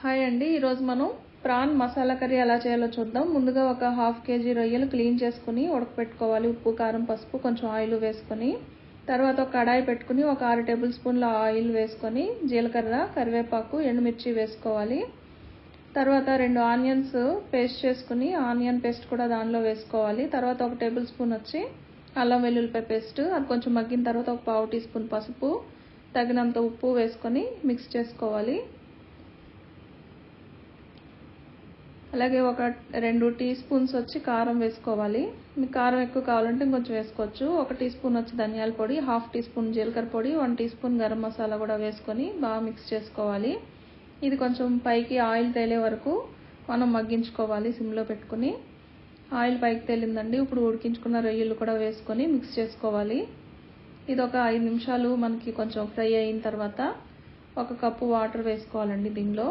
Hi అండి ఈరోజు మనం ప్రాన్ మసాలా కర్రీ ఎలా చేయాలో చూద్దాం. ముందుగా ఒక హాఫ్ కేజీ రొయ్యలు క్లీన్ చేసుకుని ఉడకపెట్టుకోవాలి. ఉప్పు కారం పసుపు కొంచెం ఆయిల్ వేసుకొని తర్వాత ఒక కడాయి పెట్టుకుని ఒక ఆరు టేబుల్ స్పూన్ల ఆయిల్ వేసుకొని జీలకర్ర కరివేపాకు ఎండుమిర్చి వేసుకోవాలి. తర్వాత రెండు ఆనియన్స్ పేస్ట్ చేసుకుని ఆనియన్ పేస్ట్ కూడా దానిలో వేసుకోవాలి. తర్వాత ఒక టేబుల్ స్పూన్ వచ్చి అల్లం వెల్లుల్లిపాయ పేస్ట్ అది కొంచెం మగ్గిన తర్వాత ఒక పావు టీ స్పూన్ పసుపు తగినంత ఉప్పు వేసుకొని మిక్స్ చేసుకోవాలి. అలాగే ఒక రెండు టీ స్పూన్స్ వచ్చి కారం వేసుకోవాలి. మీకు కారం ఎక్కువ కావాలంటే ఇంకొంచెం వేసుకోవచ్చు. ఒక టీ స్పూన్ వచ్చి ధనియాల పొడి హాఫ్ టీ స్పూన్ జీలకర్ర పొడి one teaspoon garam masala కూడా వేసుకొని బాగా మిక్స్ చేసుకోవాలి. ఇది కొంచెం పైకి ఆయిల్ తేలే వరకు మనం మగ్గించుకోవాలి సిమ్లో పెట్టుకుని. ఆయిల్ పైకి తేలిందండి. ఇప్పుడు ఉడికించుకున్న రొయ్యలు కూడా వేసుకొని మిక్స్ చేసుకోవాలి. ఇది ఒక ఐదు నిమిషాలు మనకి కొంచెం ఫ్రై అయిన తర్వాత ఒక కప్పు వాటర్ వేసుకోవాలండి దీనిలో.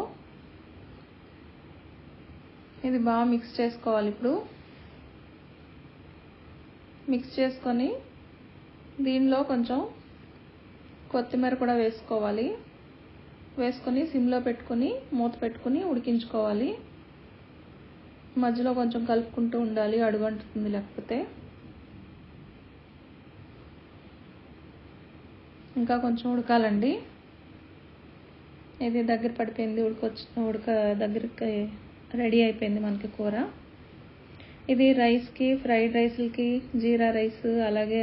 ఇది బాగా మిక్స్ చేసుకోవాలి ఇప్పుడు. మిక్స్ చేసుకొని దీనిలో కొంచెం కొత్తిమీర కూడా వేసుకోవాలి. వేసుకొని సిమ్లో పెట్టుకొని మూత పెట్టుకుని ఉడికించుకోవాలి. మధ్యలో కొంచెం కలుపుకుంటూ ఉండాలి అడుగంటుతుంది లేకపోతే. ఇంకా కొంచెం ఉడకాలండి. ఇది దగ్గర పడిపోయింది ఉడకొచ్చి ఉడక దగ్గరికి రెడీ అయిపోయింది మనకి కూర. ఇది రైస్కి ఫ్రైడ్ రైస్లకి జీరా రైస్ అలాగే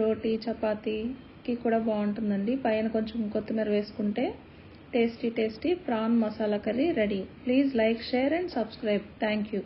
రోటీ చపాతీకి కూడా బాగుంటుందండి. పైన కొంచెం కొత్తిమీర వేసుకుంటే tasty tasty prawn masala curry ready. Please like share and subscribe. Thank you